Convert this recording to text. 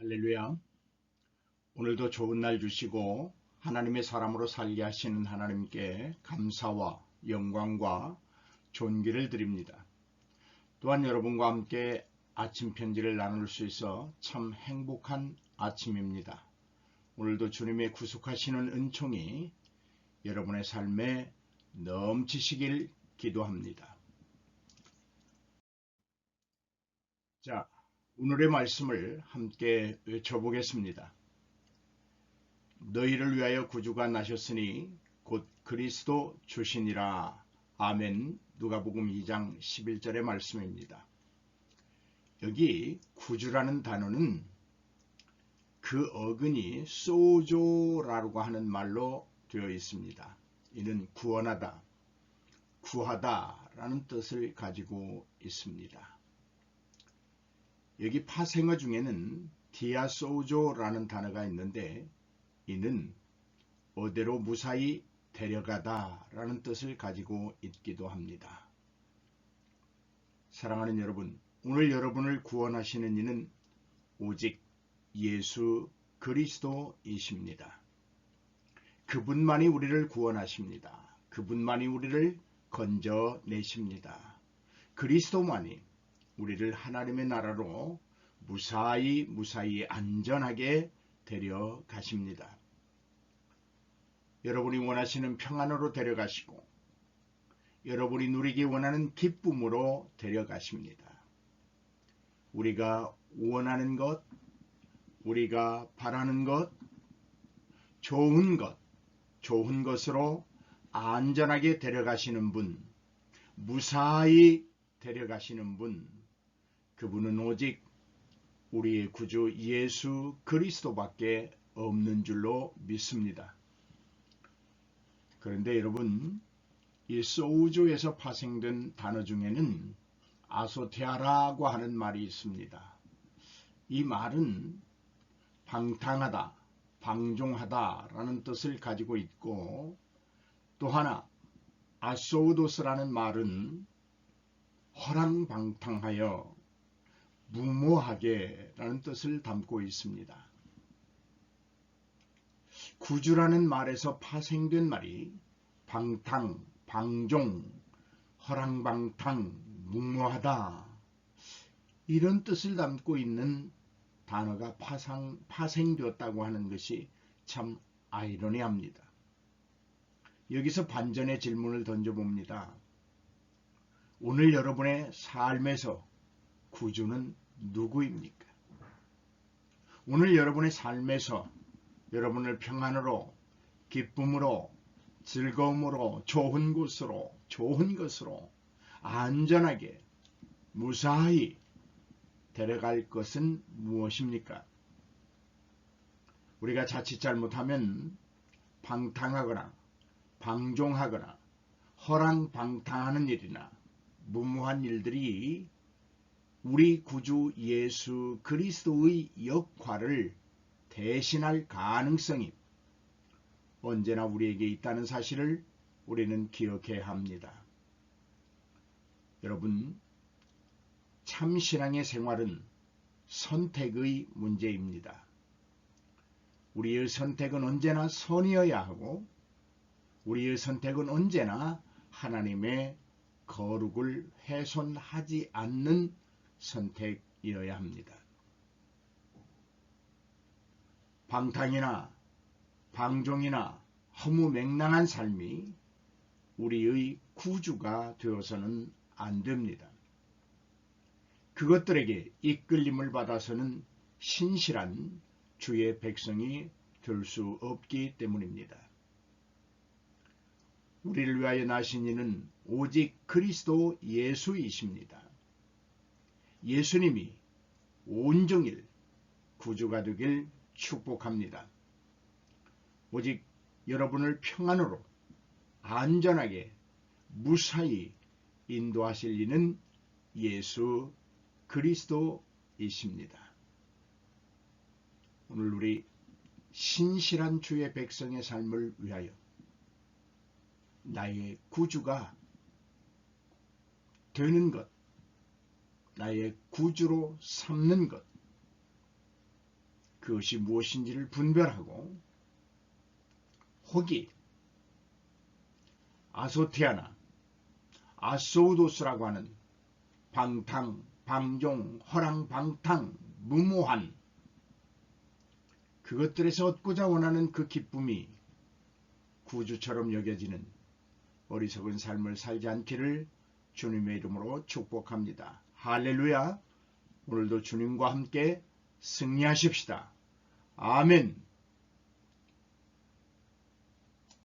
할렐루야. 오늘도 좋은 날 주시고 하나님의 사람으로 살게 하시는 하나님께 감사와 영광과 존귀를 드립니다. 또한 여러분과 함께 아침 편지를 나눌 수 있어 참 행복한 아침입니다. 오늘도 주님의 구속하시는 은총이 여러분의 삶에 넘치시길 기도합니다. 자, 오늘의 말씀을 함께 외쳐보겠습니다. 너희를 위하여 구주가 나셨으니 곧 그리스도 주시니라. 아멘. 누가복음 2장 11절의 말씀입니다. 여기 구주라는 단어는 그 어근이 소조라고 하는 말로 되어 있습니다. 이는 구원하다, 구하다라는 뜻을 가지고 있습니다. 여기 파생어 중에는 디아소조라는 단어가 있는데 이는 어디로 무사히 데려가다 라는 뜻을 가지고 있기도 합니다. 사랑하는 여러분, 오늘 여러분을 구원하시는 이는 오직 예수 그리스도이십니다. 그분만이 우리를 구원하십니다. 그분만이 우리를 건져내십니다. 그리스도만이 우리를 하나님의 나라로 무사히 무사히 안전하게 데려가십니다. 여러분이 원하시는 평안으로 데려가시고 여러분이 누리기 원하는 기쁨으로 데려가십니다. 우리가 원하는 것, 우리가 바라는 것, 좋은 것, 좋은 것으로 안전하게 데려가시는 분, 무사히 데려가시는 분, 그분은 오직 우리의 구주 예수 그리스도밖에 없는 줄로 믿습니다. 그런데 여러분, 이 소우주에서 파생된 단어 중에는 아소테아라고 하는 말이 있습니다. 이 말은 방탕하다, 방종하다 라는 뜻을 가지고 있고 또 하나 아소우도스라는 말은 허랑방탕하여 무모하게 라는 뜻을 담고 있습니다. 구주라는 말에서 파생된 말이 방탕, 방종, 허랑방탕, 무모하다 이런 뜻을 담고 있는 단어가 파상, 파생되었다고 하는 것이 참 아이러니합니다. 여기서 반전의 질문을 던져봅니다. 오늘 여러분의 삶에서 구주는 누구입니까? 오늘 여러분의 삶에서 여러분을 평안으로 기쁨으로 즐거움으로 좋은 곳으로 좋은 것으로 안전하게 무사히 데려갈 것은 무엇입니까? 우리가 자칫 잘못하면 방탕하거나 방종하거나 허랑방탕하는 일이나 무모한 일들이 우리 구주 예수 그리스도의 역할을 대신할 가능성이 언제나 우리에게 있다는 사실을 우리는 기억해야 합니다. 여러분, 참신앙의 생활은 선택의 문제입니다. 우리의 선택은 언제나 선이어야 하고 우리의 선택은 언제나 하나님의 거룩을 훼손하지 않는 선택이어야 합니다. 방탕이나 방종이나 허무 맹랑한 삶이 우리의 구주가 되어서는 안 됩니다. 그것들에게 이끌림을 받아서는 신실한 주의 백성이 될 수 없기 때문입니다. 우리를 위하여 나신 이는 오직 그리스도 예수이십니다. 예수님이 온종일 구주가 되길 축복합니다. 오직 여러분을 평안으로 안전하게 무사히 인도하실 이는 예수 그리스도이십니다. 오늘 우리 신실한 주의 백성의 삶을 위하여 나의 구주가 되는 것, 나의 구주로 삼는 것, 그것이 무엇인지를 분별하고 혹이 아소테아나 아소우도스라고 하는 방탕, 방종, 허랑 방탕, 무모한 그것들에서 얻고자 원하는 그 기쁨이 구주처럼 여겨지는 어리석은 삶을 살지 않기를 주님의 이름으로 축복합니다. 할렐루야! 오늘도 주님과 함께 승리하십시다. 아멘!